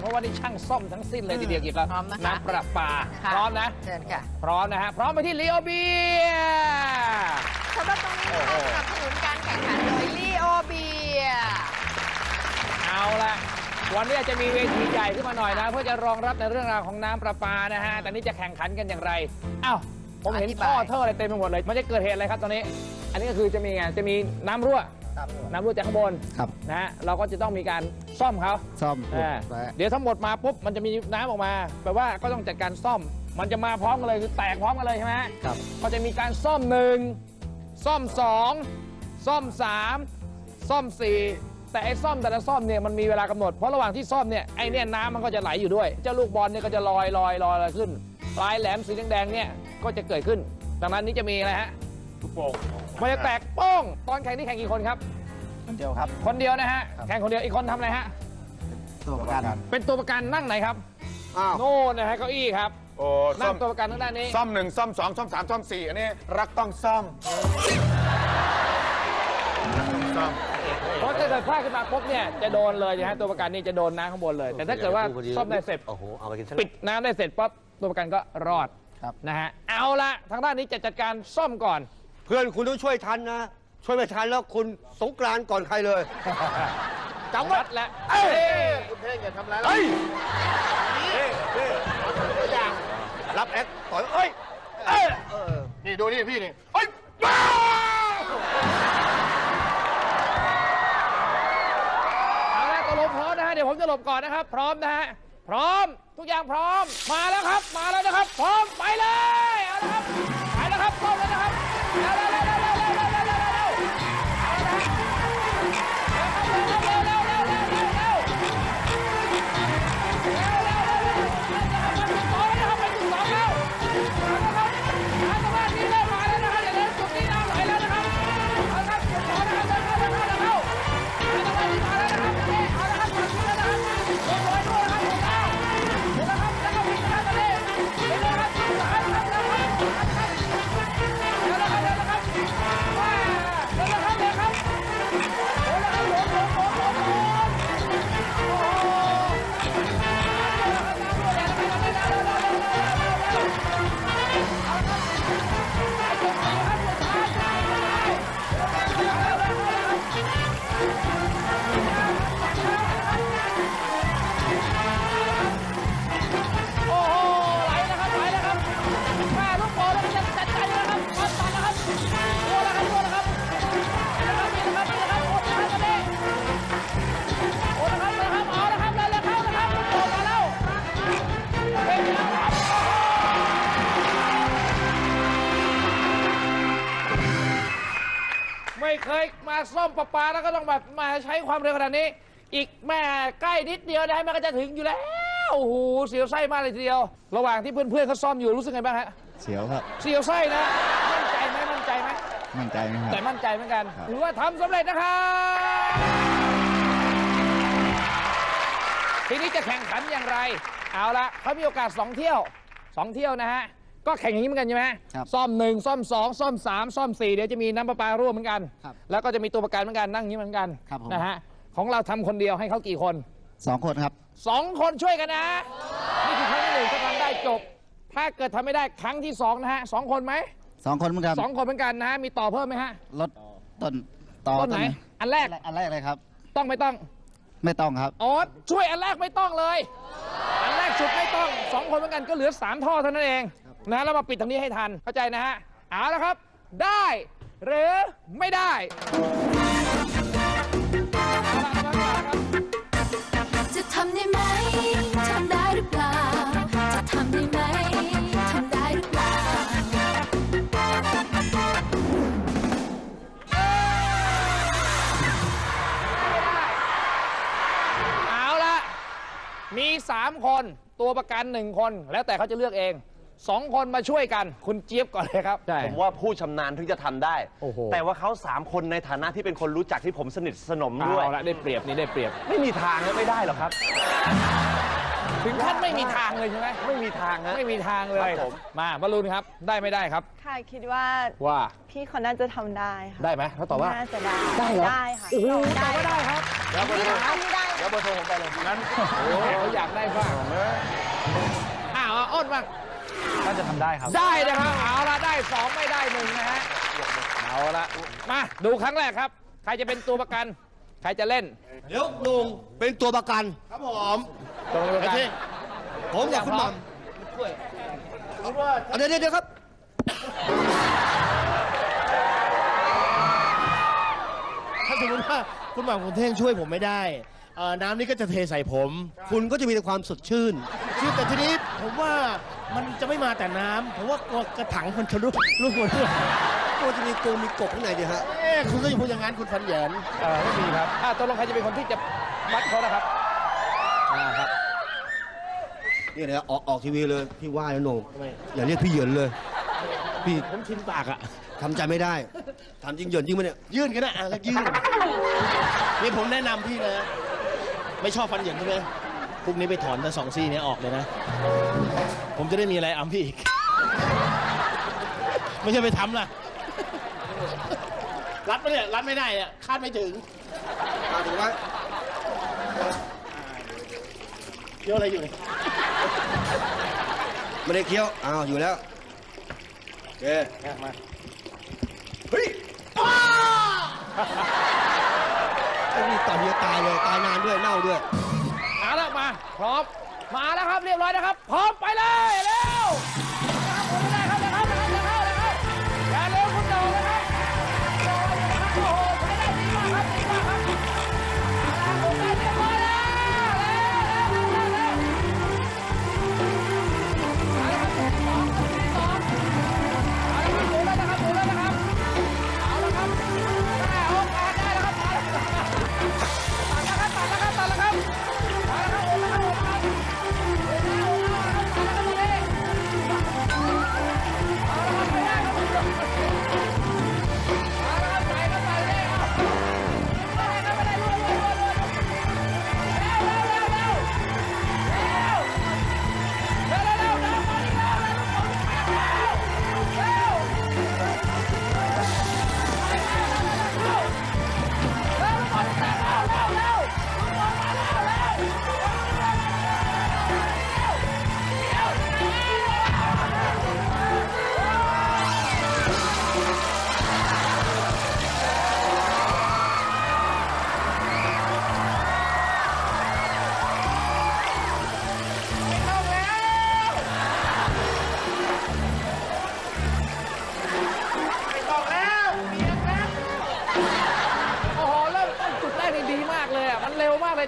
เพราะว่านี่ช่างซ่อมทั้งสิ้นเลยทีเดียวกิบแล้วะน้ำประปาพร้อมนะ เชิญค่ะ พร้อมนะฮะ พร้อมไปที่ลีโอเบีย สำหรับตรงนี้นะโคะสนับสนุนการแข่งขันโดยลีโอเบียเอาละวันนี้จะมีเวทีใหญ่ขึ้นมาหน่อยนะ เพื่อจะรองรับในเรื่องราวของน้ำประปานะฮะ แต่นี้จะแข่งขันกันอย่างไรอ้าวผมเห็นอธิท่อเท่ออะไรเต็มไปหมดเลย มันจะเกิดเหตุอะไรครับตอนนี้ อันนี้ก็คือจะมีไงจะมีน้ำรั่ว น้ำรั่วจากข้างบนครับ นะฮะเราก็จะต้องมีการซ่อมเขาซ่อมเดี๋ยวทั้งหมดมาปุ๊บมันจะมีน้ำออกมาแปลว่าก็ต้องจัดการซ่อม มันจะมาพร้อมกันเลยคือแตกพร้อมกันเลยใช่ไหมครับ ก็จะมีการซ่อมหนึ่งซ่อมสองซ่อมสามซ่อมสี่แต่ไอ้ซ่อมแต่ละซ่อมเนี่ยมันมีเวลากำหนดเพราะระหว่างที่ซ่อมเนี่ยไอ้เนี่ยน้ำมันก็จะไหลอยู่ด้วย เจ้าลูกบอลเนี่ยก็จะลอยลอยลอยอะไรขึ้นปลายแหลมสีแดงๆเนี่ยก็จะเกิดขึ้นดังนั้นนี้จะมีอะไรฮะลูกโป่ง มันจะแตกโป้งตอนแข่งนี่แข่งกี่คนครับ คนเดียวครับ คนเดียวนะฮะ แข่งคนเดียว อีกคนทำอะไรฮะ ตัวประกันเป็นตัวประกันนั่งไหนครับอ้าวโน่นนะฮะเก้าอี้ครับ โอ้นั่งมตัวประกันทางด้านนี้ ซ่อมหนึ่งซ่อมสองซ่อมสามซ่อมสี่อันนี้รักต้องซ่อมซ่อม เพราะถ้าเกิดพลาดขึ้นมาปุ๊บเนี่ยจะโดนเลยนะฮะตัวประกันนี่จะโดนน้ำข้างบนเลย แต่ถ้าเกิดว่าซ่อมได้เสร็จ โอ้โห เอาไปกินสัก ปิดน้ำได้เสร็จปั๊บตัวประกันก็รอดนะฮะเอาละทางด้านนี้จะจัดการซ่อมก่อน เพื่อนคุณต้องช่วยทันนะ ช่วยไม่ทันแล้วคุณสงกรานก่อนใครเลยจำไว้นัดแล้ว เอ้ยคุณเพ่งอย่าทำร้ายเราเอ้ยตัวอย่างรับแอคต่อยเอ้ยเอ้ยนี่ดูนี่พี่นี่เอ้ยบ้าเอาละตกลงพร้อมนะฮะ เดี๋ยวผมจะหลบก่อนนะครับ พร้อมนะฮะ พร้อม ทุกอย่างพร้อม มาแล้วครับ มาแล้วนะครับ พร้อม ไปเลย เอาละครับ ยมาซ่อมประปาแล้วก็ต้องแบบมาใช้ความเร็วขนาดนี้ อีกแม่ใกล้นิดเดียวนะมันก็จะถึงอยู่แล้วโอ้โหเสียวไส้มากเลยทีเดียว ระหว่างที่เพื่อนๆเขาซ่อมอยู่รู้สึกไงบ้างฮะเสียวครับ เสียวไส้นะมั่นใจไหมมั่นใจไหมมั่นใจไหมคแต่รับมั่นใจเหมือนกันครับถือว่าทำสำเร็จนะครับทีนี้จะแข่งขันอย่างไร เอาละเขามีโอกาส2เที่ยว2เที่ยวนะฮะ ก็แข่งอย่างนี้เหมือนกันใช่ไหมครับซ่อมหนึ่งซ่อมสองซ่อมสามซ่อมสี่เดี๋ยวจะมีน้ำประปาร่วมเหมือนกัน ครับแล้วก็จะมีตัวประกันเหมือนกันนั่งอย่างนี้เหมือนกันครับผม นะฮะของเราทำคนเดียวให้เขากี่คน สองคนครับ สองคนช่วยกันนะนี่คือครั้งที่หนึ่งถ้าทำได้จบ ถ้าเกิดทำไม่ได้ครั้งที่สองนะฮะสองคนไหมสองคนเหมือนกันสองคนเหมือนกันนะฮะมีต่อเพิ่มไหมฮะรถต้นต่อต้นไหนอันแรกอันแรกเลยครับ ต้องไม่ต้องไม่ต้องครับ อ๋อช่วยอันแรกไม่ต้องเลย อันแรกชุดไม่ต้องสองคนเหมือนกันก็เหลือสามท่อเท่านั้นเอง นะแล้วมาปิดตรงนี้ให้ทันเข้าใจนะฮะเอาละครับ ได้ หรือไม่ได้เอาละครับจะทำได้ไหม ทำได้หรือเปล่า จะทำได้ไหม ทำได้หรือเปล่า เอาละมี 3 คนตัวประกัน 1 คน แล้วแต่เขาจะเลือกเอง สองคนมาช่วยกัน คุณเจี๊ยบก่อนเลยครับผมว่าผู้ชำนาญถึงจะทำได้ โอ้โห แต่ว่าเขาสามคนในฐานะที่เป็นคนรู้จักที่ผมสนิทสนมด้วย เอาละได้เปรียบนี่ได้เปรียบ ไม่มีทางฮะไม่ได้หรอกครับ ถึงขั้นไม่มีทางเลยใช่ไหมไม่มีทางฮะ ไม่มีทางเลยบผมาบอลลูนครับ ได้ไม่ได้ครับ ค่ะคิดว่าว่าพี่เขาน่าจะทำได้ค่ะได้ไหมเขาตอบว่า น่าจะได้ได้หรอ ได้ค่ะโอ้โหตอบว่าได้ครับแล้วเบโทรด้ แล้วเบอร์โทรผมไปเลยนั้น โอ้โหอยากได้บ้างอ้าวอ้อนบ้าง ก็จะทำได้ครับ ได้นะครับเอาละได้สองไม่ได้หนึ่งนะฮะเอาละมาดูครั้งแรกครับ ใครจะเป็นตัวประกัน ใครจะเล่นเดี๋ยวลุงเป็นตัวประกันครับผมตัวประกันผมกับคุณหม่ำเดี๋ยวเดี๋ยวครับถ้าสมมติว่าคุณหม่ำคุณเท่งช่วยผมไม่ได้น้ำนี้ก็จะเทใส่ผม คุณก็จะมีแต่ความสดชื่นชื่นแต่ทีนี้ผมว่า มันจะไม่มาแต่น้ำผมว่ากลัวกระถังมันทะลุลุกหมดเลยตัวจะมีกูมีกบข้างในดิฮะเอ๊ะคุณก็อย่าพูดอย่างนั้นคุณฟันแหยนเออไม่มีครับอ่าตกลงใครจะเป็นคนที่จะมัดเขานะครับอ่าครับนี่นะออกออกทีวีเลยพี่ว่านะโหนงทำไมอย่าเรียกพี่เหยินเลย พี่ผมชินปากอะทำใจไม่ได้ทำจริงหยินจริงไหมเนี่ยยื่นก็นด้อะก็ยื่นนี่ผมแนะนำพี่นะไม่ชอบฟันหยินใช่ไหมพรุ่งนี้ไปถอนทั้งสองซี่นี้ออกเลยนะ ผมจะได้มีอะไรอ้ำพี่อีก ไม่ใช่ไปทำล่ะ รัดไม่ได้รัดไม่ได้อะคาดไม่ถึงเอาถือไว้เยอะอะไรอยู่เนี่ยไม่ได้เคี้ยวอ้าวอยู่แล้วโอเคเนี่มาเฮ้ยป้าไอ้นี่ตอยเดียตายเลยตายนานด้วยเน่าด้วยเอาละมา พร้อม มาแล้วครับเรียบร้อยนะครับ พร้อมไปเลยเร็ว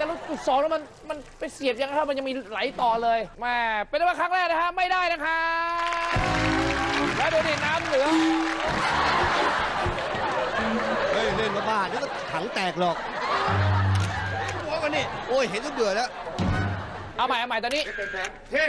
แต่รู้จุดสองแล้วมันมันไปเสียบยังครับมันยังมีไหลต่อเลยแหม่เป็นว่าครั้งแรกนะฮะไม่ได้นะคะแล้วดูดิน้ำเหลืองเฮ้ยเล่นมาบ้าเดี๋ยวก็ถังแตกหรอกหัวกันนี่โอ้ยเห็นก็เบื่อแล้ว เอาใหม่เอาใหม่ตอนนี้พี่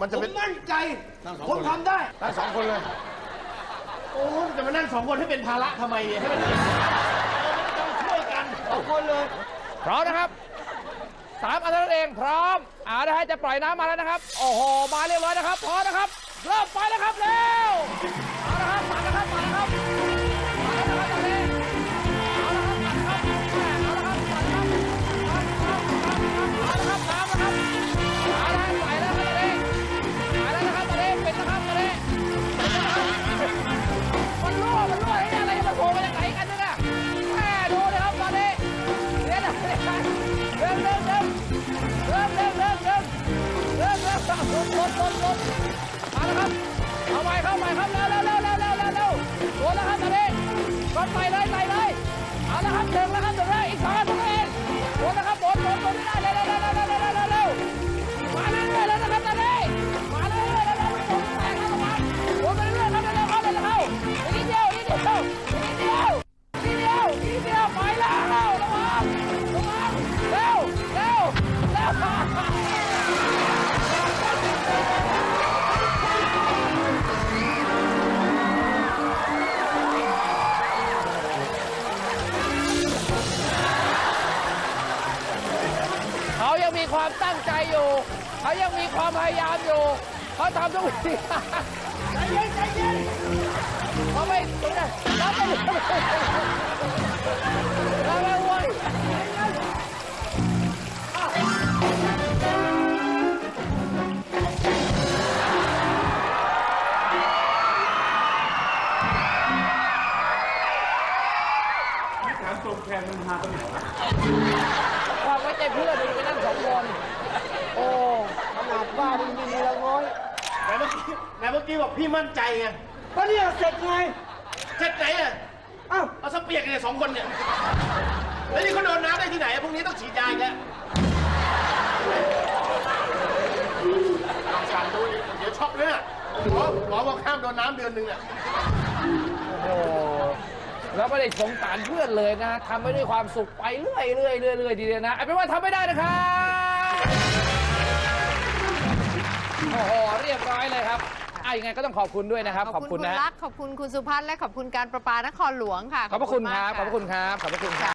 มันผจะมเป็นมั่นใจผมทำได้ ทั้งสองคนเลย โอ้จะมานั่งสองคนให้เป็นภาระทำไมเนี่ยให้มันต้องช่วยกันสองคนเลย พร้อมนะครับ สามอันนั้นเองพร้อมเอาละฮะจะปล่อยน้ำมาแล้วนะครับ โอ้โห มาเรียบร้อยนะครับพร้อมนะครับ เริ่มไปแล้วครับเร็วเอาละครับมาแล้วครับมาแล้วครับ 再来。 ยังมีความพยายามอยู่เขาทำทุกวิธีทางใจเย็นใจเย็นเขาไม่ตรงนั้นเขาไม่เราไม่ไหวถามตรงแทนมันมาตรงไหนวะความไว้ใจเพื่อนเลยไปนั่งสองคน โอ้ขนาดบ้าจริงๆแล้วง้อย ไหนเมื่อ กี้ไหนเมื่อกี้บอกพี่มั่นใจไงก็เนี่ยเสร็จไงเช็ดไหนอะอ้าวเอาสเปียกเนี่ยสองคนเนี่ยแล้วนี่เขาโดนน้ำได้ที่ไหนอะพวกนี้ต้องฉีดยาอีกแล้วลองสั่นดูอีกเดี๋ยวช็อกเลยน่ะหมอหมอบอกห้ามโดนน้ำเดือนหนึ่งอะโอ้แล้วไม่ได้สงสารเพื่อนเลยนะทำไปด้วยความสุขไปเรื่อยเรื่อยเรื่อยเรื่อยทีเดียวนะเอาเป็นว่าทำไม่ได้นะครับ โอ้โหเรียบร้อยเลยครับอะยังไงก็ต้องขอบคุณด้วยนะครับ ขอบคุณคุณนะรัก ขอบคุณคุณสุพัฒน์และขอบคุณการประปานครหลวงค่ะขอบพระคุณมากครับขอบพระคุณครับขอบพระคุณครับ